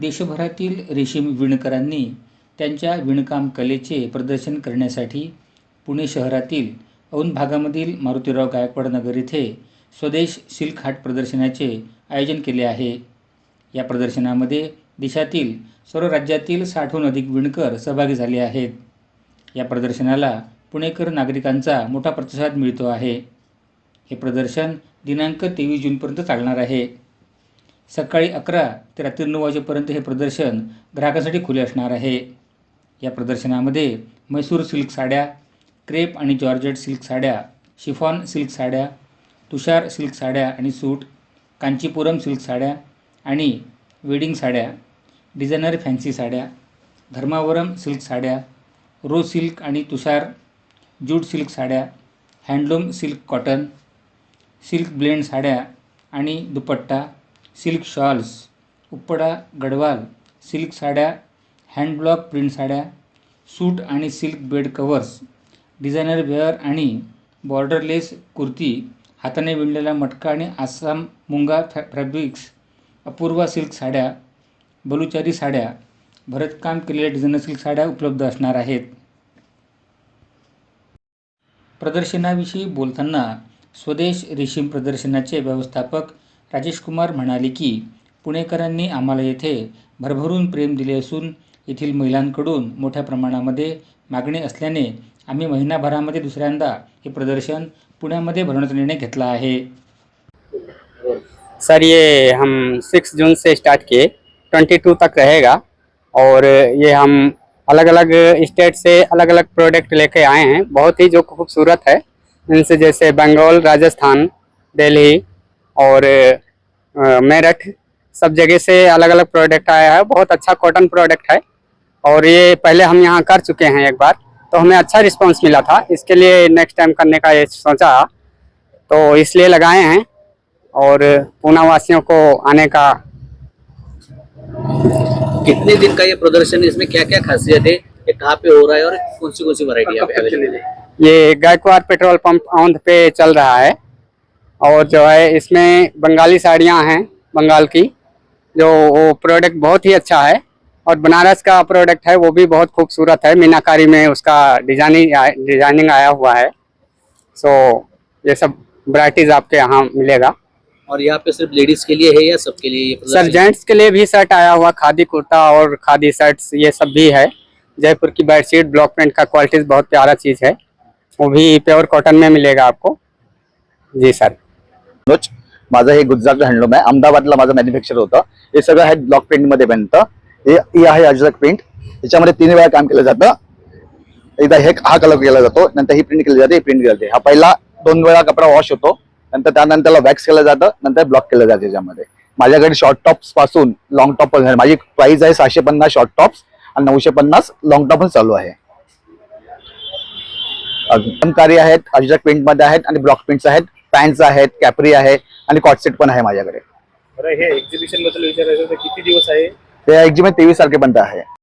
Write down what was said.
देशभरातील रेशीम विणकरांनी त्यांच्या विणकाम कलेचे प्रदर्शन करण्यासाठी पुणे शहरातील औंध भागामधील मारुतीराव गायकवाड नगर येथे स्वदेश सिल्क हाट प्रदर्शनाचे आयोजन केले आहे. या प्रदर्शनामध्ये देशातील सर्व राज्यातील साठहून अधिक विणकर सहभागी झाले आहेत. या प्रदर्शनाला पुणेकर नागरिकांचा मोठा प्रतिसाद मिळतो आहे. हे प्रदर्शन दिनांक तेवीस जूनपर्यंत चालणार आहे. सकाळी अकरा ते रात्री नऊ वाजेपर्यंत हे प्रदर्शन ग्राहकांसाठी खुले असणार आहे. या प्रदर्शनामध्ये मैसूर सिल्क साड्या क्रेप आणि जॉर्जेट सिल्क साड्या शिफॉन सिल्क साड्या तुषार सिल्क साड्या आणि सूट कांचीपुरम सिल्क साड्या आणि वेडिंग साड्या डिझायनर फॅन्सी साड्या धर्मावरम सिल्क साड्या रो सिल्क आणि तुषार जूट सिल्क साड्या handloom silk cotton silk blend साड्या आणि dupatta silk shawls Uppada Gadwal silk साड्या हँडब्लॉक प्रिंट साड्या सूट आणि silk bed covers designer wear आणि बॉर्डरलेस कुर्ती हाताने विणलेला मटका आणि आसाम मुंगा फॅ फॅब्रिक्स अपूर्वा सिल्क साड्या बलुचारी साड्या भरतकाम केलेल्या डिझायनर सिल्क साड्या उपलब्ध असणार आहेत. प्रदर्शनाविषयी बोलताना स्वदेश रेशीम प्रदर्शनाचे व्यवस्थापक राजेश कुमार म्हणाले की पुणेकरांनी आम्हाला येथे भरभरून प्रेम दिले असून येथील महिलांकडून मोठ्या प्रमाणामध्ये मागणी असल्याने आम्ही महिनाभरामध्ये दुसऱ्यांदा हे प्रदर्शन पुण्यामध्ये भरवण्याचा निर्णय घेतला आहे. सर ये हम सिक्स जून से स्टार्ट किए ट्वेंटी टू तक रहेगा और ये हम अलग अलग स्टेट से अलग अलग प्रोडक्ट लेके आए हैं। बहुत ही जो खूबसूरत है। इनसे जैसे बंगाल राजस्थान दिल्ली और मेरठ सब जगह से अलग अलग प्रोडक्ट आया है। बहुत अच्छा कॉटन प्रोडक्ट है। और ये पहले हम यहाँ कर चुके हैं एक बार तो हमें अच्छा रिस्पांस मिला था। इसके लिए नेक्स्ट टाइम करने का ये सोचा। तो इसलिए लगाए हैं और पूना वासियों को आने का कितने दिन का ये प्रदर्शन है? इसमें क्या क्या खासियत है? ये कहाँ पे हो रहा है और कौन सी कौन सी वरायटी ये गायकवाड़ पेट्रोल पंप औंध पे चल रहा है। और जो है इसमें बंगाली साड़ियाँ हैं बंगाल की जो वो प्रोडक्ट बहुत ही अच्छा है। और बनारस का प्रोडक्ट है वो भी बहुत खूबसूरत है। मीनाकारी में उसका डिज़ाइनिंग डिज़ाइनिंग आया हुआ है। सो ये सब वराइटीज आपके यहाँ मिलेगा। और यहाँ पे सिर्फ़ लेडीज़ के लिए है या सबके लिए सर जेंट्स के लिए भी शर्ट आया हुआ खादी कुर्ता और खादी शर्ट्स ये सब भी है। जयपुर की बेडशीट ब्लॉक प्रिंट का क्वालिटीज बहुत प्यारा चीज़ है। वो भी प्योर कॉटन में मिलेगा आपको। जी सर मनोज माझं हे गुजरात हँडलूम आहे. अहमदाबादला माझं मॅन्युफॅक्चर होतं. हे सगळं आहे ब्लॉक प्रिंटमध्ये बनतं. हे आहे अजरक प्रिंट याच्यामध्ये तीन वेळा काम केलं जातं. एकदा हे हा कलर केला जातो. नंतर ही प्रिंट केली जाते ही प्रिंट केली जाते. हा पहिला दोन वेळा कपडा वॉश होतो. नंतर त्यानंतर वॅक्स केलं जातं. नंतर ब्लॉक केलं जातं याच्यामध्ये. माझ्याकडे शॉर्ट टॉप्सपासून लॉंग टॉप पण माझी प्राइस आहे सहाशे पन्नास शॉर्ट टॉप्स आणि नऊशे पन्नास लॉंग टॉप पण चालू आहे. कार्य आहेत. अजरक प्रिंटमध्ये आहेत आणि ब्लॉक प्रिंट्स आहेत. पॅन्ट्स आहेत कॅपरी आहे आणि कॉटसेट पण आहे माझ्याकडे. बरं हे एक्झिबिशनबद्दल विचारायचं किती दिवस आहे? ते एक्झिबिशन तेवीस तारखेपर्यंत आहे.